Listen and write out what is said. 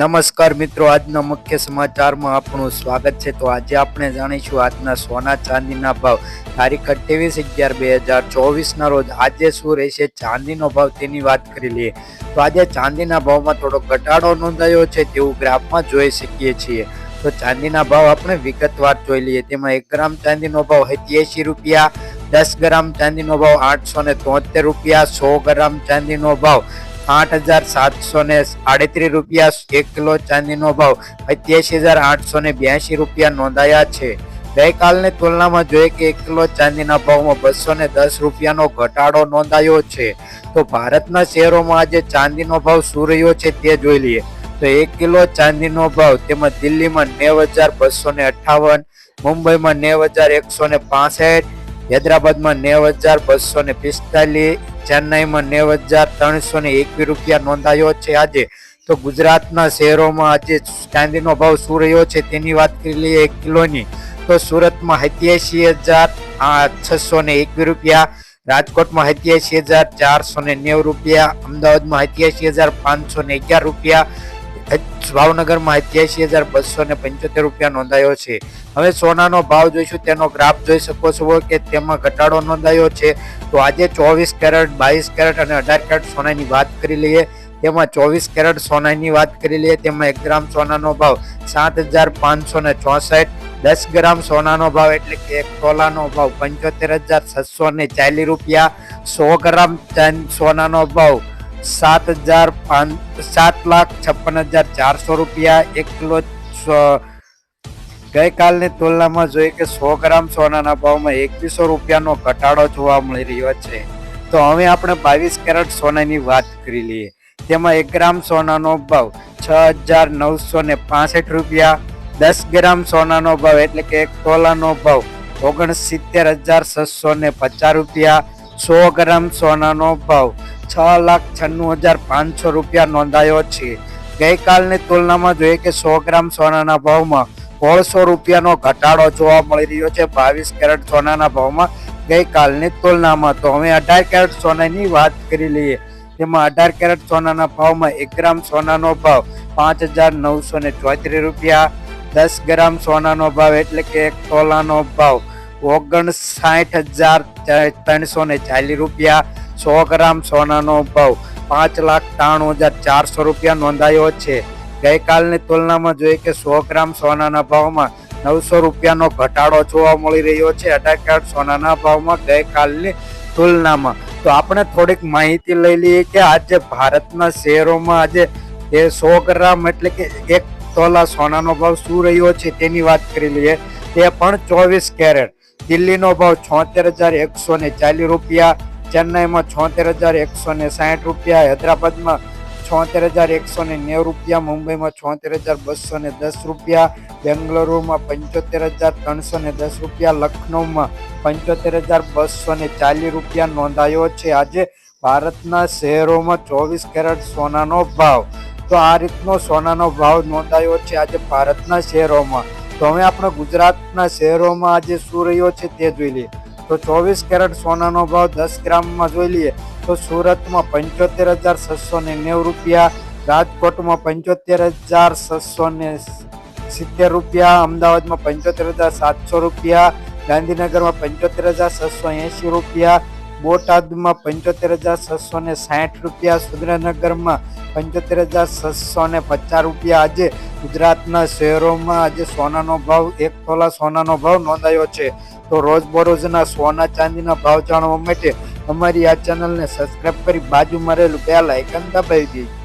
નમસ્કાર મિત્રો, આજના મુખ્ય સમાચારમાં આપણું સ્વાગત છે. તો આજે આપણે જાણીશું આજના સોના ચાંદીના ભાવ. તારીખ અઠ્યાવીસ અગિયાર બે હજાર ચોવીસના રોજ આજે શું રહેશે ચાંદીનો ભાવ તેની વાત કરી લઈએ. તો આજે ચાંદીના ભાવમાં થોડો ઘટાડો નોંધાયો છે તેવું ગ્રાફમાં જોઈ શકીએ છીએ. તો ચાંદીના ભાવ આપણે વિગતવાર જોઈ લઈએ. તેમાં એક ગ્રામ ચાંદીનો ભાવ સત્યાસી રૂપિયા, દસ ગ્રામ ચાંદીનો ભાવ આઠસો ને તોતેર રૂપિયા, સો ગ્રામ ચાંદીનો ભાવ આઠ હજાર સાતસો ને આડત્રીસ રૂપિયા એક કિલો ચાંદીનો ભાવ અત્યાસી હજાર આઠસો ને બ્યાસી રૂપિયા નોંધાયા છે. ગઈકાલની તુલનામાં જોઈએ કે એક કિલો ચાંદીના ભાવમાં બસો ને દસ રૂપિયાનો ઘટાડો નોંધાયો છે. તો ભારતના શહેરોમાં આજે ચાંદીનો ભાવ શું રહ્યો છે તે જોઈ લઈએ. તો એક કિલો ચાંદીનો ભાવ તેમાં દિલ્હીમાં નેવ હજાર બસો ને અઠાવન મુંબઈમાં નેવ હજાર એકસો ને પાસઠ, હૈદરાબાદમાં નેવ હજાર બસો ને પિસ્તાલીસ ચેન્નાઈમાં નેવ હજાર ત્રણસો ને એકવીસ રૂપિયા નોંધાયો છે આજે. તો ગુજરાતના શહેરોમાં આજે ચાંદીનો ભાવ શું રહ્યો છે તેની વાત કરી લઈએ એક કિલોની. તો સુરતમાં સત્યાસી હજાર છસો ને એકવીસ રૂપિયા. રાજકોટમાં સત્યાસી હજાર, ચારસો ને નેવું રૂપિયા. અમદાવાદમાં સત્યાસી હજાર, પાંચસો ને અગિયાર રૂપિયા. ભાવનગરમાં અઠ્યાસી હજાર બસો ને પંચોતેર રૂપિયા નોંધાયો છે. હવે સોનાનો ભાવ જોઈશું, તેનો ગ્રાફ જોઈ શકો છો કે તેમાં ઘટાડો નોંધાયો છે. તો આજે ચોવીસ કેરેટ, બાવીસ કેરેટ અને અઢાર કેરેટ સોનાની વાત કરી લઈએ. તેમાં ચોવીસ કેરેટ સોનાની વાત કરી લઈએ, તેમાં એક ગ્રામ સોનાનો ભાવ સાત હજાર પાંચસો ને ચોસઠ, દસ ગ્રામ સોનાનો ભાવ એટલે કે એક તોલાનો ભાવ પંચોતેર હજાર છસો ને ચાલીસ રૂપિયા, સો ગ્રામ સોનાનો ભાવ સાત હજાર સાત લાખ છપ્પન હજાર ચારસો રૂપિયા, એક કિલો ગઈકાલની તુલનામાં જોઈએ કે સો ગ્રામ સોનાના ભાવમાં એકવીસો રૂપિયાનો ઘટાડો જોવા મળી રહ્યો છે. તો હવે આપણે બાવીસ કેરેટ સોનાની વાત કરી લઈએ. તેમાં એક ગ્રામ સોનાનો ભાવ છ હજાર નવસો ને પાસઠ રૂપિયા, દસ ગ્રામ સોનાનો ભાવ એટલે કે એક તોલાનો ભાવ ઓગણસિત્તેર હજાર છસો ને પચાસ રૂપિયા, સો ગ્રામ સોનાનો ભાવ છ લાખ છન્નું હજાર પાંચસો રૂપિયા નોંધાયો છે. ગઈકાલની તુલનામાં જોઈએ કે સો ગ્રામ સોનાના ભાવમાં સોળસો રૂપિયાનો ઘટાડો જોવા મળી રહ્યો છે. બાવીસ કેરેટ સોનાના ભાવમાં ગઈકાલની તુલનામાં તો હવે અઢાર કેરેટ સોનાની વાત કરી લઈએ. તેમાં અઢાર કેરેટ સોનાના ભાવમાં એક ગ્રામ સોનાનો ભાવ પાંચ હજાર નવસો ને ચોત્રીસ રૂપિયા, દસ ગ્રામ સોનાનો ભાવ એટલે કે એક તોલાનો ભાવ ઓગણસાઠ હજાર ત્રણસો ને ચાલીસ રૂપિયા સો ગ્રામ સોનાનો ભાવ પાંચ લાખ ત્રાણું હજાર ચારસો રૂપિયા નોંધાયો છે. ગઈકાલની તુલનામાં જોઈએ કે સો ગ્રામ સોનાના ભાવમાં નવસો રૂપિયાનો ઘટાડો જોવા મળી રહ્યો છે. અઢાર કેરેટ સોનાના ભાવમાં ગઈકાલની તુલનામાં. તો આપણે થોડીક માહિતી લઈ લઈએ કે આજે ભારતના શહેરોમાં આજે એ સો ગ્રામ એટલે કે એક તોલા સોનાનો ભાવ શું રહ્યો છે તેની વાત કરી લઈએ. તે પણ ચોવીસ કેરેટ. દિલ્હીનો ભાવ છોતેર હજાર એકસો ને ચાલીસ રૂપિયા ચેન્નાઈમાં છોતેર હજાર એકસો ને સાઠ રૂપિયા, હૈદરાબાદમાં છોતેર હજાર એકસો ને નેવું રૂપિયા, મુંબઈમાં છોતેર હજાર બસો ને દસ રૂપિયા, બેંગલુરુમાં પંચોતેર હજાર ત્રણસો ને દસ રૂપિયા લખનૌમાં પંચોતેર હજાર બસો ને ચાલીસ રૂપિયા નોંધાયો છે. આજે ભારતના શહેરોમાં ચોવીસ કેરેટ સોનાનો ભાવ. તો આ રીતનો સોનાનો ભાવ નોંધાયો છે આજે ભારતના શહેરોમાં. તો હવે આપણે ગુજરાતના શહેરોમાં આજે શું રહ્યો છે તે જોઈ લઈએ. તો ચોવીસ કેરેટ સોનાનો ભાવ દસ ગ્રામમાં જોઈ લઈએ તો સુરતમાં પંચોતેર હજાર છસો ને નેવું રૂપિયા, રાજકોટમાં પંચોતેર હજાર છસો ને સિત્તેર રૂપિયા, અમદાવાદમાં પંચોતેર હજાર સાતસો રૂપિયા, ગાંધીનગરમાં પંચોતેર હજાર છસો એંશી રૂપિયા બોટાદમાં પંચોતેર હજાર છસો ને સાઠ રૂપિયા, સુરેન્દ્રનગરમાં પંચોતેર હજાર છસો ને પચાસ રૂપિયા. આજે ગુજરાતના શહેરોમાં આજે સોનાનો ભાવ, એક તોલા સોનાનો ભાવ નોંધાયો છે. તો રોજબરોજના સોના ચાંદીના ભાવ જાણવા માટે અમારી આ ચેનલને સબસ્ક્રાઇબ કરી બાજુમાં રહેલું બેલ આઇકન દબાવી દેજો.